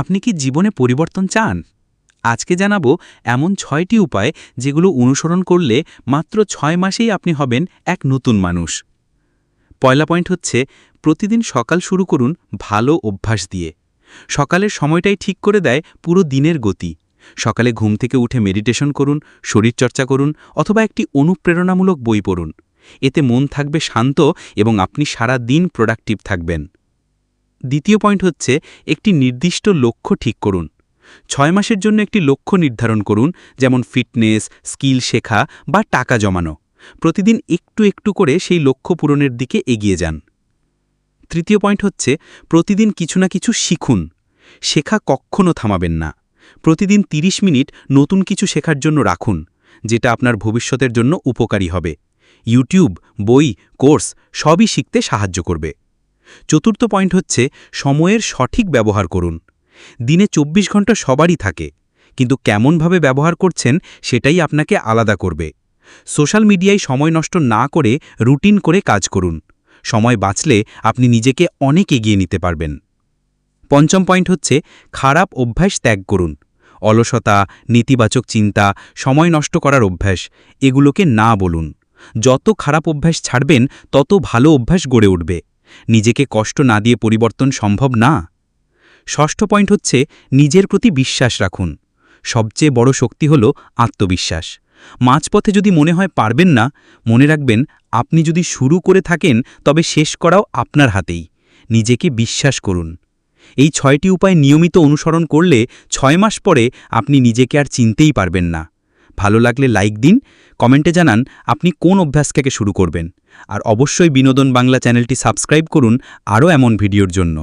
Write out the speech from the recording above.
আপনি কি জীবনে পরিবর্তন চান? আজকে জানাব এমন ছয়টি উপায় যেগুলো অনুসরণ করলে মাত্র ছয় মাসেই আপনি হবেন এক নতুন মানুষ। পয়লা পয়েন্ট হচ্ছে প্রতিদিন সকাল শুরু করুন ভালো অভ্যাস দিয়ে। সকালের সময়টাই ঠিক করে দেয় পুরো দিনের গতি। সকালে ঘুম থেকে উঠে মেডিটেশন করুন, শরীরচর্চা করুন অথবা একটি অনুপ্রেরণামূলক বই পড়ুন। এতে মন থাকবে শান্ত এবং আপনি সারা দিন প্রোডাক্টিভ থাকবেন। দ্বিতীয় পয়েন্ট হচ্ছে একটি নির্দিষ্ট লক্ষ্য ঠিক করুন। ছয় মাসের জন্য একটি লক্ষ্য নির্ধারণ করুন, যেমন ফিটনেস, স্কিল শেখা বা টাকা জমানো। প্রতিদিন একটু একটু করে সেই লক্ষ্য পূরণের দিকে এগিয়ে যান। তৃতীয় পয়েন্ট হচ্ছে প্রতিদিন কিছু না কিছু শিখুন। শেখা কখনও থামাবেন না। প্রতিদিন ৩০ মিনিট নতুন কিছু শেখার জন্য রাখুন, যেটা আপনার ভবিষ্যতের জন্য উপকারী হবে। ইউটিউব, বই, কোর্স সবই শিখতে সাহায্য করবে। চতুর্থ পয়েন্ট হচ্ছে সময়ের সঠিক ব্যবহার করুন। দিনে ২৪ ঘণ্টা সবারই থাকে, কিন্তু কেমনভাবে ব্যবহার করছেন সেটাই আপনাকে আলাদা করবে। সোশ্যাল মিডিয়ায় সময় নষ্ট না করে রুটিন করে কাজ করুন। সময় বাঁচলে আপনি নিজেকে অনেক এগিয়ে নিতে পারবেন। পঞ্চম পয়েন্ট হচ্ছে খারাপ অভ্যাস ত্যাগ করুন। অলসতা, নেতিবাচক চিন্তা, সময় নষ্ট করার অভ্যাস, এগুলোকে না বলুন। যত খারাপ অভ্যাস ছাড়বেন, তত ভালো অভ্যাস গড়ে উঠবে। নিজেকে কষ্ট না দিয়ে পরিবর্তন সম্ভব না। ষষ্ঠ পয়েন্ট হচ্ছে নিজের প্রতি বিশ্বাস রাখুন। সবচেয়ে বড় শক্তি হল আত্মবিশ্বাস। মাঝপথে যদি মনে হয় পারবেন না, মনে রাখবেন আপনি যদি শুরু করে থাকেন, তবে শেষ করাও আপনার হাতেই। নিজেকে বিশ্বাস করুন। এই ছয়টি উপায় নিয়মিত অনুসরণ করলে ছয় মাস পরে আপনি নিজেকে আর চিনতেই পারবেন না। ভালো লাগলে লাইক দিন, কমেন্টে জানান আপনি কোন অভ্যাস থেকে শুরু করবেন। আর অবশ্যই বিনোদন বাংলা চ্যানেলটি সাবস্ক্রাইব করুন আরও এমন ভিডিওর জন্য।